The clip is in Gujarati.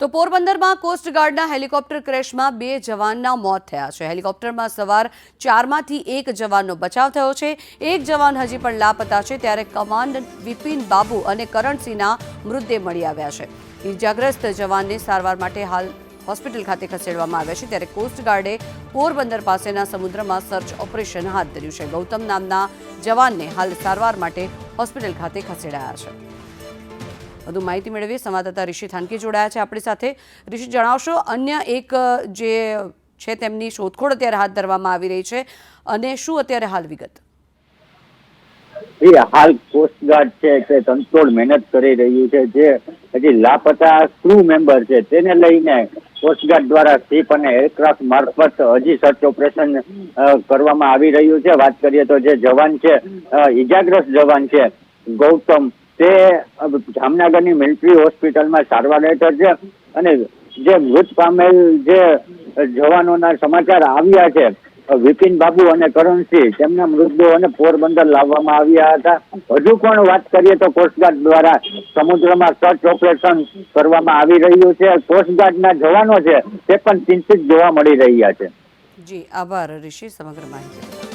તો પોરબંદરમાં કોસ્ટગાર્ડના હેલિકોપ્ટર ક્રેશમાં બે જવાનના મોત થયા છે. હેલિકોપ્ટરમાં સવાર ચારમાંથી એક જવાનનો બચાવ થયો છે. એક જવાન હજી પણ લાપતા છે, ત્યારે કમાન્ડ વિપિન બાબુ અને કરણસિંહના મૃતદેહ મળી આવ્યા છે. ઇજાગ્રસ્ત જવાનને સારવાર માટે હાલ હોસ્પિટલ ખાતે ખસેડવામાં આવ્યા છે, ત્યારે કોસ્ટગાર્ડે પોરબંદર પાસેના સમુદ્રમાં સર્ચ ઓપરેશન હાથ ધર્યું છે. ગૌતમ નામના જવાનને હાલ સારવાર માટે હોસ્પિટલ ખાતે ખસેડાયા છે. વધુ માહિતી મેળવીએ. સંવાદદાતા ઋષિ થાનકી જોડાયા છે આપણી સાથે. ઋષિ, જણાવશો, અન્ય એક જે છે તેમની શોધખોળ અત્યારે હાથ ધરવામાં આવી રહી છે અને શું અત્યારે હાલ વિગત? હાલ કોસ્ટગાર્ડ છે તે તનતોડ મહેનત કરી રહ્યું છે. જે હજી લાપતા ક્રૂ મેમ્બર છે તેને લઈને કોસ્ટગાર્ડ દ્વારા શિપ અને એરક્રાફ્ટ મારફત હજી સર્ચ ઓપરેશન કરવામાં આવી રહ્યું છે. વાત કરીએ તો જે જવાન છે ઇજાગ્રસ્ત જવાન છે, ગૌતમ તે જામનગરની મિલિટરી હોસ્પિટલમાં સારવાર હેઠળ છે અને જે મૃત પામેલ જે જવાનોના સમાચાર આવ્યા છે, વિપિન બાબુ અને કરણસિંહ, તેમના મૃતદેહોને પોરબંદર લાવવામાં આવ્યા હતા. હજુ પણ વાત કરીએ તો કોસ્ટગાર્ડ દ્વારા સમુદ્રમાં સર્ચ ઓપરેશન કરવામાં આવી રહ્યું છે. કોસ્ટગાર્ડના જવાનો છે તે પણ ચિંતિત જોવા મળી રહ્યા છે. જી, આભાર ઋષિ, સમગ્ર માહિતી.